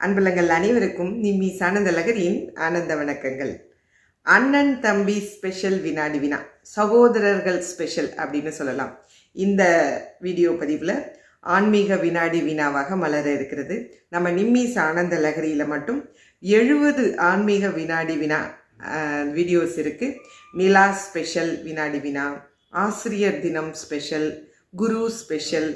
அன்புலங்கள் அனைவருக்கும் நிம்மி சானந்தலகரின் ஆனந்த வணக்கங்கள். அண்ணன் தம்பி ஸ்பெஷல் வினாடி வினா சகோதரர்கள் ஸ்பெஷல் அப்படின்னு சொல்லலாம். இந்த வீடியோ பதிவில் ஆன்மீக வினாடி வினாவாக மலர இருக்கிறது. நம்ம நிம்மிஸ் ஆனந்த லகரியில் மட்டும் எழுபது ஆன்மீக வினாடி வினா வீடியோஸ் இருக்குது நிலா ஸ்பெஷல் வினாடி வினா ஆசிரியர் தினம் ஸ்பெஷல் குரு ஸ்பெஷல்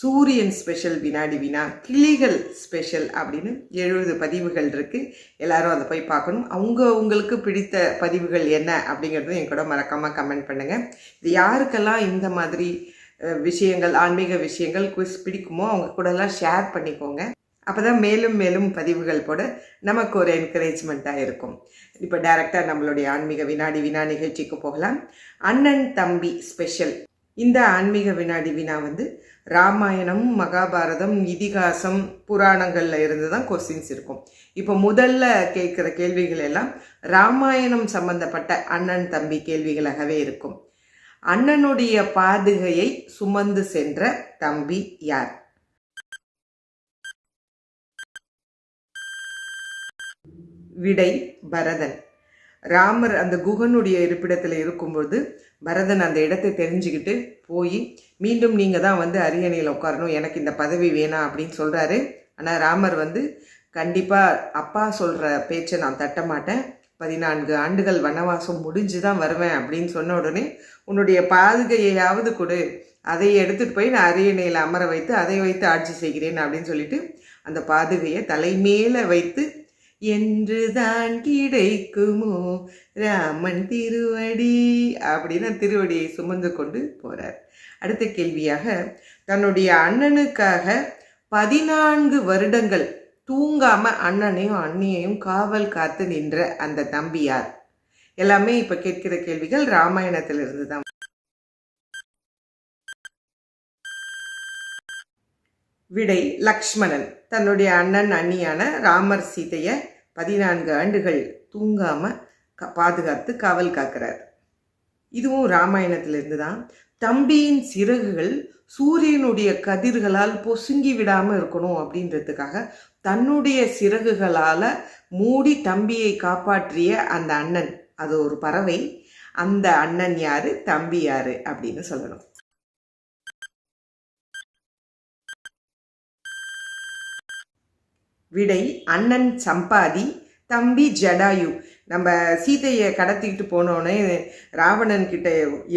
சூரியன் ஸ்பெஷல் வினாடி வினா கிளிகள் ஸ்பெஷல் அப்படின்னு எழுபது பதிவுகள் இருக்குது எல்லாரும் அதை போய் பார்க்கணும். அவங்க உங்களுக்கு பிடித்த பதிவுகள் என்ன அப்படிங்கிறதும் என் கூட மறக்காமல் கமெண்ட் பண்ணுங்கள் இது யாருக்கெல்லாம் இந்த மாதிரி விஷயங்கள் ஆன்மீக விஷயங்கள் குவிஸ் பிடிக்குமோ அவங்க கூடலாம் ஷேர் பண்ணிக்கோங்க. அப்போ தான் மேலும் மேலும் பதிவுகள் போட நமக்கு ஒரு என்கரேஜ்மெண்ட்டாக இருக்கும். இப்போ டைரெக்டாக நம்மளுடைய ஆன்மீக வினாடி வினா நிகழ்ச்சிக்கு போகலாம். அண்ணன் தம்பி ஸ்பெஷல். இந்த ஆன்மீக வினாடி வினா வந்து ராமாயணம் மகாபாரதம் இதிகாசம் புராணங்கள்ல இருந்து தான் கொஸ்டின்ஸ் இருக்கும். இப்போ முதல்ல கேட்குற கேள்விகள் எல்லாம் ராமாயணம் சம்பந்தப்பட்ட அண்ணன் தம்பி கேள்விகளாகவே இருக்கும். அண்ணனுடைய பாதுகையை சுமந்து சென்ற தம்பி யார்? விடை பரதன். ராமர் அந்த குகனுடைய இருப்பிடத்தில் இருக்கும்போது பரதன் அந்த இடத்தை தெரிஞ்சுக்கிட்டு போய் மீண்டும் நீங்கள் தான் வந்து அரியணையில் உட்காரணும். எனக்கு இந்த பதவி வேணாம் அப்படின்னு சொல்கிறாரு ஆனால் ராமர் வந்து கண்டிப்பாக அப்பா சொல்கிற பேச்சை நான் தட்ட மாட்டேன். பதினான்கு ஆண்டுகள் வனவாசம் முடிஞ்சு தான் வருவேன் அப்படின்னு சொன்ன உடனே உன்னுடைய பாதுகையையாவது கொடு. அதை எடுத்துகிட்டு போய் நான் அரியணையில் அமர வைத்து அதை வைத்து ஆட்சி செய்கிறேன் அப்படின்னு சொல்லிட்டு அந்த பாதுகையை தலைமேல வைத்து என்றுதான் கிடைக்குமோ? ராமன் திருவடி. அப்படின்னு திருவடியை சுமந்து கொண்டு போறார். அடுத்த கேள்வியாக தன்னுடைய அண்ணனுக்காக பதினான்கு வருடங்கள் தூங்காம அண்ணனையும் அண்ணியையும் காவல் காத்து நின்ற அந்த தம்பியார் எல்லாமே இப்ப கேட்கிற கேள்விகள் ராமாயணத்திலிருந்து தான். விடை லக்ஷ்மணன். தன்னுடைய அண்ணன் அண்ணியான ராமர் சீதையை பதினான்கு ஆண்டுகள் தூங்காமல் க- பாதுகாத்து காவல் காக்கிறார். இதுவும் ராமாயணத்திலிருந்து தான் தம்பியின் சிறகுகள் சூரியனுடைய கதிர்களால் பொசுங்கி விடாமல் இருக்கணும் அப்படின்றதுக்காக தன்னுடைய சிறகுகளால் மூடி தம்பியை காப்பாற்றிய அந்த அண்ணன். அது ஒரு பறவை. அந்த அண்ணன் யார்? தம்பி யார்? அப்படின்னு சொல்லணும். விடை அண்ணன் சம்பாதி தம்பி ஜடாயு. நம்ம சீதையை கடத்திக்கிட்டு போனோடனே ராவணன் கிட்ட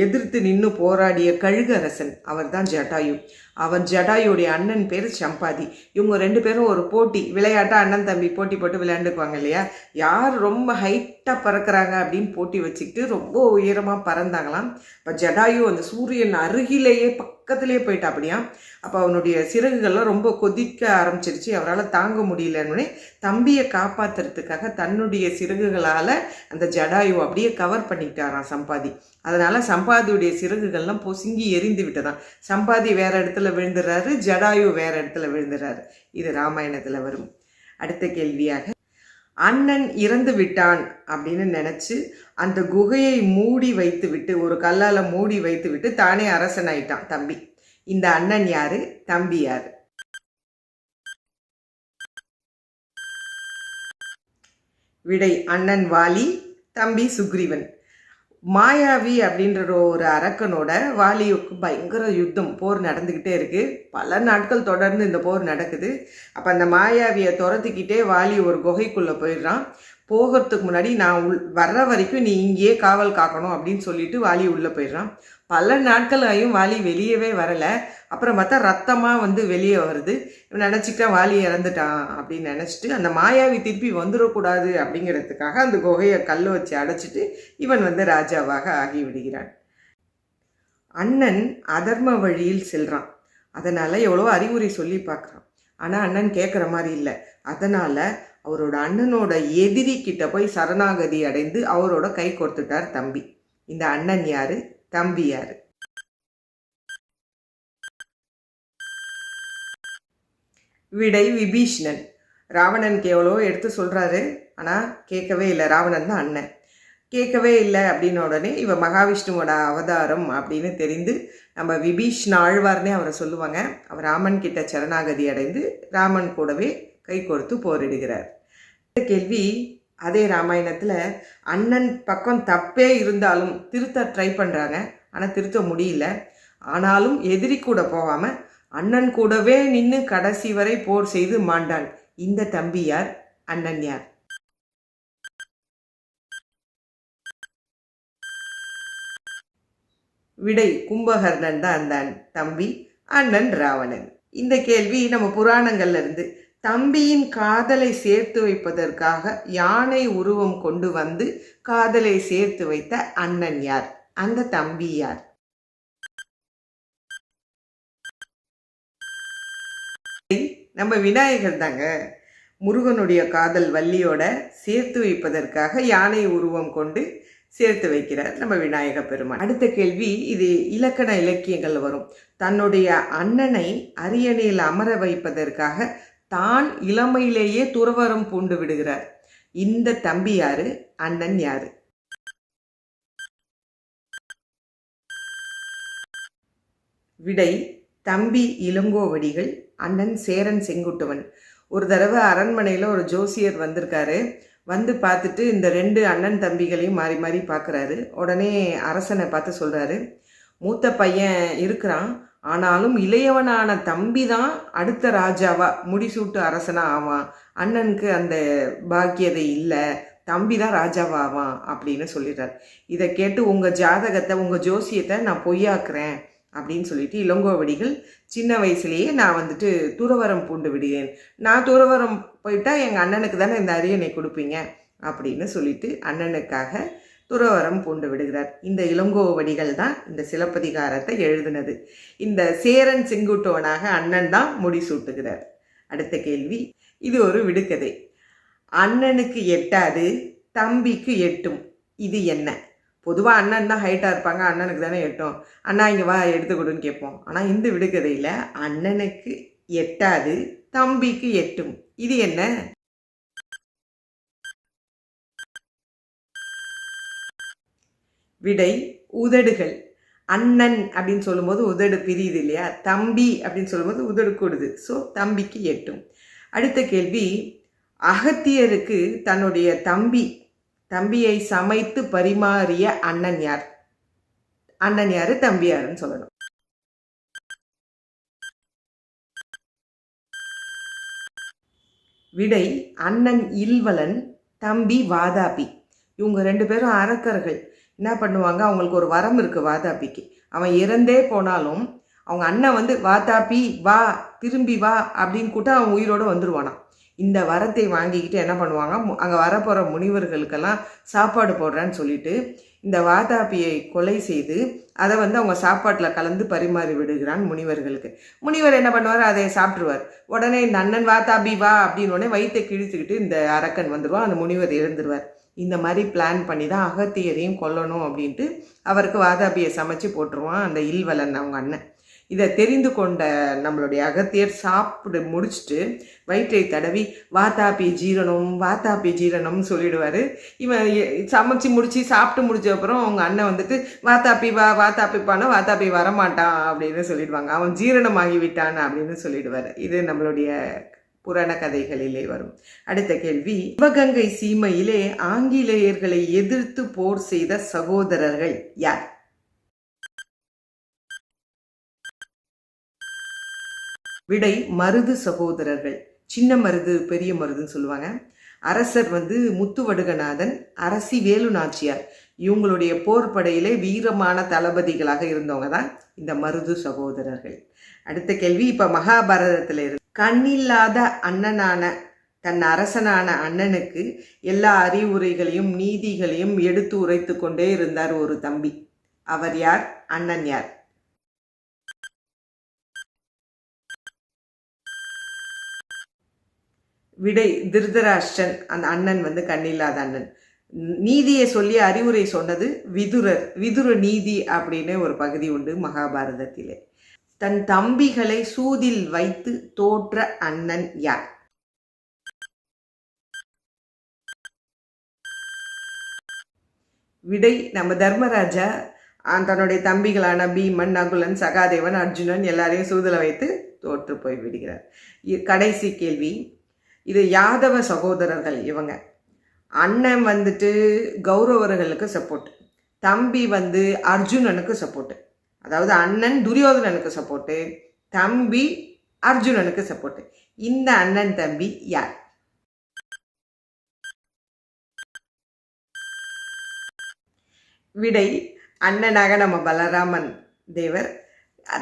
எதிர்த்து நின்று போராடிய கழுகரசன் அவர் தான் ஜடாயு. அவன் ஜடாயுடைய அண்ணன் பேர் சம்பாதி. இவங்க ரெண்டு பேரும் ஒரு போட்டி விளையாட்டா அண்ணன் தம்பி போட்டி போட்டு விளையாண்டுக்குவாங்க இல்லையா? யார் ரொம்ப ஹைட்டாக பறக்கிறாங்க அப்படின்னு போட்டி வச்சுக்கிட்டு ரொம்ப உயரமாக பறந்தாங்களாம். இப்போ ஜடாயு அந்த சூரியன் அருகிலேயே பக்கத்திலே போயிட்டா அப்படியா அப்போ அவனுடைய சிறகுகள்லாம் ரொம்ப கொதிக்க ஆரம்பிச்சிருச்சு. அவரால் தாங்க முடியலன்னு தம்பியை காப்பாற்றுறதுக்காக தன்னுடைய சிறகுகளால் அந்த ஜடாயு அப்படியே கவர் பண்ணிக்கிட்டாராம் சம்பாதி. அதனால் சம்பாதியுடைய சிறகுகள்லாம் பொசுங்கி எரிந்து விட்டதான் சம்பாதி வேறு இடத்துல இடத்துல விழுந்துடுறாரு ஜடாயு வேற இடத்துல விழுந்துடுறாரு இது ராமாயணத்தில் வரும். அடுத்த கேள்வியாக அண்ணன் இறந்து விட்டான் அப்படின்னு நினச்சி அந்த குகையை மூடி வைத்து விட்டு ஒரு கல்லால் மூடி வைத்து விட்டு தானே அரசனாயிட்டான் தம்பி. இந்த அண்ணன் யாரு? தம்பி யாரு? விடை அண்ணன் வாலி தம்பி சுக்ரீவன். மாயாவி அப்படின்ற ஒரு அரக்கனோட வாலியுக்கு பயங்கர யுத்தம் போர் நடந்துக்கிட்டே இருக்குது பல நாட்கள் தொடர்ந்து இந்த போர் நடக்குது. அப்போ அந்த மாயாவியை துரத்திக்கிட்டே வாலி ஒரு குகைக்குள்ளே போயிடுறான். போகிறதுக்கு முன்னாடி நான் உள் வர்ற வரைக்கும் நீ இங்கேயே காவல் காக்கணும் அப்படின்னு சொல்லிட்டு வாலி உள்ளே போயிடுறான். பல நாட்கள் ஆயும் வாலி வெளியவே வரலை. அப்புறம் பார்த்தா ரத்தமாக வந்து வெளியே வருது. இவன் நினச்சிக்கிட்டா வாலி இறந்துட்டான் அப்படின்னு நினச்சிட்டு அந்த மாயாவி திருப்பி வந்துடக்கூடாது அப்படிங்கிறதுக்காக அந்த குகையை கல் வச்சு அடைச்சிட்டு இவன் வந்து ராஜாவாக ஆகி விடுகிறான் அண்ணன் அதர்ம வழியில் செல்கிறான் அதனால் எவ்வளோ அறிவுரை சொல்லி பார்க்குறான். ஆனால் அண்ணன் கேட்குற மாதிரி இல்லை. அதனால் அவரோட அண்ணனோட எதிரி கிட்ட போய் சரணாகதி அடைந்து அவரோட கை கொடுத்துட்டார் தம்பி. இந்த அண்ணன் யாரு? தம்பி யாரு? விடை விபீஷ்ணன். ராவணனுக்கு எவ்வளோ எடுத்து சொல்கிறாரு ஆனால் கேட்கவே இல்லை. ராவணன் தான் அண்ணன். கேட்கவே இல்லை அப்படின்ன உடனே இவ மகாவிஷ்ணுவோட அவதாரம் அப்படின்னு தெரிந்து நம்ம விபீஷ்ண ஆழ்வார்னே அவரை சொல்லுவாங்க. அவர் ராமன் கிட்ட சரணாகதி அடைந்து ராமன் கூடவே கை கோர்த்து போரிடுகிறார். கேள்வி அதே ராமாயணத்தில் அண்ணன் பக்கம் தப்பே இருந்தாலும் திருத்த ட்ரை பண்ணுறாங்க ஆனால் திருத்த முடியல. ஆனாலும் எதிரி கூட போகாமல் அண்ணன் கூடவே நின்று கடைசி வரை போர் செய்து மாண்டான் இந்த தம்பி யார்? அண்ணன் யார்? விடை கும்பகர்ணன் தான் அந்த தம்பி அண்ணன் ராவணன். இந்த கேள்வி நம்ம புராணங்கள்ல இருந்து தம்பியின் காதலை சேர்த்து வைப்பதற்காக யானை உருவம் கொண்டு வந்து காதலை சேர்த்து வைத்த அண்ணன் யார்? அந்த தம்பி யார்? நம்ம விநாயகர் தாங்க. முருகனுடைய காதல் வள்ளியோட சேர்த்து வைப்பதற்காக யானை உருவம் கொண்டு சேர்த்து வைக்கிறார் நம்ம விநாயக பெருமான். அடுத்த கேள்வி இது இலக்கண இலக்கியங்கள் வரும். தன்னுடைய அண்ணனை அரியணையில் அமர வைப்பதற்காக தான் இளமையிலேயே துறவரம் பூண்டு விடுகிறார். இந்த தம்பி யாரு? அண்ணன் யாரு? விடை தம்பி இளங்கோவடிகள் அண்ணன் சேரன் செங்குட்டுவன். ஒரு தடவை அரண்மனையில் ஒரு ஜோசியர் வந்திருக்காரு. வந்து பார்த்துட்டு இந்த ரெண்டு அண்ணன் தம்பிகளையும் மாறி மாறி பார்க்குறாரு. உடனே அரசனை பார்த்து சொல்கிறாரு மூத்த பையன் இருக்கிறான். ஆனாலும் இளையவனான தம்பி தான் அடுத்த ராஜாவா முடிசூட்டு அரசனா ஆவான். அண்ணனுக்கு அந்த பாக்கியதை இல்லை தம்பி தான் ராஜாவாவான் அப்படின்னு சொல்லிடுறார். இதை கேட்டு உங்கள் ஜாதகத்தை உங்கள் ஜோசியத்தை நான் பொய்யாக்குறேன் அப்படின்னு சொல்லிட்டு இளங்கோவடிகள் சின்ன வயசுலேயே நான் வந்துட்டு துறவரம் பூண்டு விடுகிறேன். நான் துறவரம் போயிட்டா எங்கள் அண்ணனுக்கு தானே இந்த அரியணை கொடுப்பீங்க அப்படின்னு சொல்லிட்டு அண்ணனுக்காக துறவரம் பூண்டு விடுகிறார். இந்த இளங்கோவடிகள் தான் இந்த சிலப்பதிகாரத்தை எழுதினது. இந்த சேரன் செங்குட்டுவனாக அண்ணன் தான் முடிசூட்டுகிறார் அடுத்த கேள்வி இது ஒரு விடுகதை. அண்ணனுக்கு எட்டாது தம்பிக்கு எட்டும். இது என்ன? பொதுவாக அண்ணன் தான் ஹைட்டாக இருப்பாங்க அண்ணனுக்கு தானே எட்டும். அண்ணா இங்கே வா எடுத்துக்கொடுன்னு கேட்போம். ஆனால் இந்த விடுகதையில் அண்ணனுக்கு எட்டாது தம்பிக்கு எட்டும். இது என்ன? விடை உதடுகள். அண்ணன் அப்படின்னு சொல்லும்போது உதடு பிரியுது இல்லையா? தம்பி அப்படின்னு சொல்லும்போது உதடு கூடுது. ஸோ தம்பிக்கு எட்டும். அடுத்த கேள்வி அகத்தியருக்கு தன்னுடைய தம்பி தம்பியை சமைத்து பரிமாறிய அண்ணன் யார்? அண்ணன் யாரு? தம்பி யாருன்னு சொல்லணும். விடை அண்ணன் இல்வலன் தம்பி வாதாபி. இவங்க ரெண்டு பேரும் அரக்கர்கள் என்ன பண்ணுவாங்க? அவங்களுக்கு ஒரு வரம் இருக்குது வாதாபிக்கு. அவன் இறந்தே போனாலும் அவங்க அண்ணன் வந்து வாதாபி வா திரும்பி வா அப்படின்னு கூட்ட அவன் உயிரோடு வந்துடுவானான் இந்த வரத்தை வாங்கிக்கிட்டு என்ன பண்ணுவாங்க? அங்கே வரப்போகிற முனிவர்களுக்கெல்லாம் சாப்பாடு போடுறேன்னு சொல்லிட்டு இந்த வாதாபியை கொலை செய்து அதை வந்து அவங்க சாப்பாட்டில் கலந்து பரிமாறி விடுகிறான் முனிவர்களுக்கு. முனிவர் என்ன பண்ணுவார்? அதை சாப்பிட்ருவார் உடனே இந்த அண்ணன் வாதாபி வா அப்படின்னு உடனே வயிற்றை கிழிச்சுக்கிட்டு இந்த அரக்கன் வந்துடுவான் அந்த முனிவர் இறந்துருவார். இந்த மாதிரி பிளான் பண்ணி தான் அகத்தியரையும் கொல்லணும் அப்படின்ட்டு அவருக்கு வாதாபியை சமைச்சு போட்டுருவான் அந்த இல்வலன் அவங்க அண்ணன். இதை தெரிந்து கொண்ட நம்மளுடைய அகத்தியர் சாப்பிடு முடிச்சுட்டு வயிற்றை தடவி வாத்தாப்பி ஜீரணம் வாத்தாப்பி ஜீரணம்னு சொல்லிடுவார். இவன் சமைச்சு முடித்து சாப்பிட்டு முடிச்ச அப்புறம் அவங்க அண்ணன் வந்துட்டு வாத்தாப்பி வா வாத்தாப்பிப்பானா வாத்தாப்பி வரமாட்டான் அப்படின்னு சொல்லிடுவாங்க. அவன் ஜீரணமாகி விட்டான் அப்படின்னு சொல்லிடுவார். இது நம்மளுடைய புராண கதைகளிலே வரும். அடுத்த கேள்வி சிவகங்கை சீமையிலே ஆங்கிலேயர்களை எதிர்த்து போர் செய்த சகோதரர்கள் யார்? விடை மருது சகோதரர்கள். சின்ன மருது பெரிய மருதுன்னு சொல்லுவாங்க. அரசர் வந்து முத்துவடுகநாதன் அரசி வேலு நாச்சியார் இவங்களுடைய போர் படையிலே வீரமான தளபதிகளாக இருந்தவங்க தான் இந்த மருது சகோதரர்கள். அடுத்த கேள்வி இப்போ மகாபாரதத்தில் இருந்து கண்ணில்லாத அண்ணனான தன் அரசனான அண்ணனுக்கு எல்லா அறிவுரைகளையும் நீதிகளையும் எடுத்து உரைத்து கொண்டே இருந்தார் ஒரு தம்பி. அவர் யார்? அண்ணன் யார்? விடை திருதராஷ்டன். அந்த அண்ணன் வந்து கண்ணில்லாத அண்ணன். நீதியை சொல்லி அறிவுரை சொன்னது விதுரர். விதுர நீதி அப்படின்னு ஒரு பகுதி உண்டு மகாபாரதத்திலே. தன் தம்பிகளை சூதில் வைத்து தோற்ற அண்ணன் யார்? விடை நம்ம தர்மராஜா தன்னுடைய தம்பிகளான பீமன் நகுலன் சகாதேவன் அர்ஜுனன் எல்லாரையும் சூதில் வைத்து தோற்று போய் விடுகிறார். கடைசி கேள்வி. இது யாதவ சகோதரர்கள் இவங்க. அண்ணன் வந்துட்டு கௌரவர்களுக்கு சப்போர்ட் தம்பி வந்து அர்ஜுனனுக்கு சப்போர்ட்டு அதாவது அண்ணன் துரியோதனனுக்கு சப்போர்ட்டு தம்பி அர்ஜுனனுக்கு சப்போர்ட்டு இந்த அண்ணன் தம்பி யார்? விடை அண்ணனாக நம்ம பலராமன் தேவர்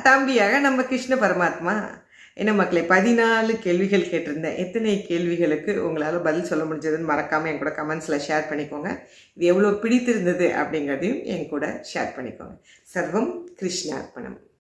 தம்பியாக நம்ம கிருஷ்ண பரமாத்மா. என்ன மக்களை பதினாலு கேள்விகள் கேட்டிருந்தேன் எத்தனை கேள்விகளுக்கு உங்களால் பதில் சொல்ல முடிஞ்சதுன்னு மறக்காமல் என் கூட கமெண்ட்ஸில் ஷேர் பண்ணிக்கோங்க. இது எவ்வளோ பிடித்திருந்தது அப்படிங்கிறதையும் என் கூட ஷேர் பண்ணிக்கோங்க. சர்வம் கிருஷ்ணார்ப்பணம்